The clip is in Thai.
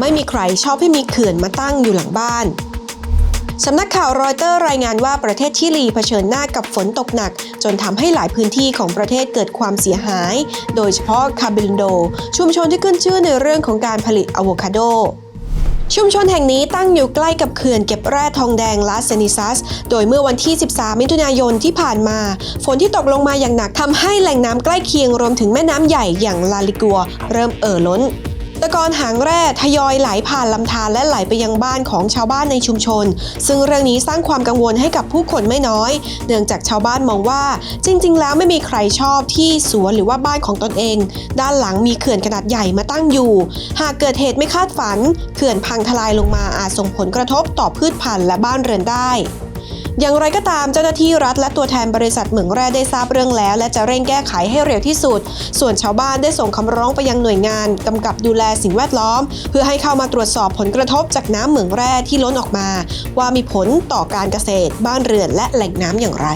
ไม่มีใครชอบให้มีเขื่อนมาตั้งอยู่หลังบ้าน สำนักข่าวรอยเตอร์รายงานว่าประเทศชิลีเผชิญหน้ากับฝนตกหนัก จนทำให้หลายพื้นที่ของประเทศเกิดความเสียหาย โดยเฉพาะคาบิลโด ชุมชนที่ขึ้นชื่อในเรื่องของการผลิตอะโวคาโดชุมชนแห่งนี้ตั้งอยู่ใกล้กับเขื่อนเก็บแร่ทองแดงลาสเซนิซัส โดยเมื่อวันที่ 13 มิถุนายนที่ผ่านมา ฝนที่ตกลงมาอย่างหนักทำให้แหล่งน้ำใกล้เคียงรวมถึงแม่น้ำใหญ่อย่างลาลิกัว เริ่มเอ่อล้น ตะกอนหางแร่ทยอยไหลผ่านลำธารและไหลไปยังบ้านของชาวบ้านในชุมชน ซึ่งเรื่องนี้สร้างความกังวลให้กับผู้คนไม่น้อย เนื่องจากชาวบ้านมองว่า จริง ๆ แล้วไม่มีใครชอบที่สวนหรือว่าบ้านของตนเอง ด้านหลังมีเขื่อนขนาดใหญ่มาตั้งอยู่ หากเกิดเหตุไม่คาดฝัน เขื่อนพังทลายลงมาอาจส่งผลกระทบต่อพืชพันธุ์และบ้านเรือนได้ อย่างไรก็ตามเจ้าหน้าที่รัฐและตัวแทนบริษัทเหมืองแร่ได้ทราบเรื่องแล้ว และจะเร่งแก้ไขให้เร็วที่สุด ส่วนชาวบ้านได้ส่งคำร้องไปยังหน่วยงานกำกับดูแลสิ่งแวดล้อม เพื่อให้เข้ามาตรวจสอบผลกระทบจากน้ำเหมืองแร่ที่ล้นออกมา ว่ามีผลต่อการเกษตร บ้านเรือนและแหล่งน้ำอย่างไร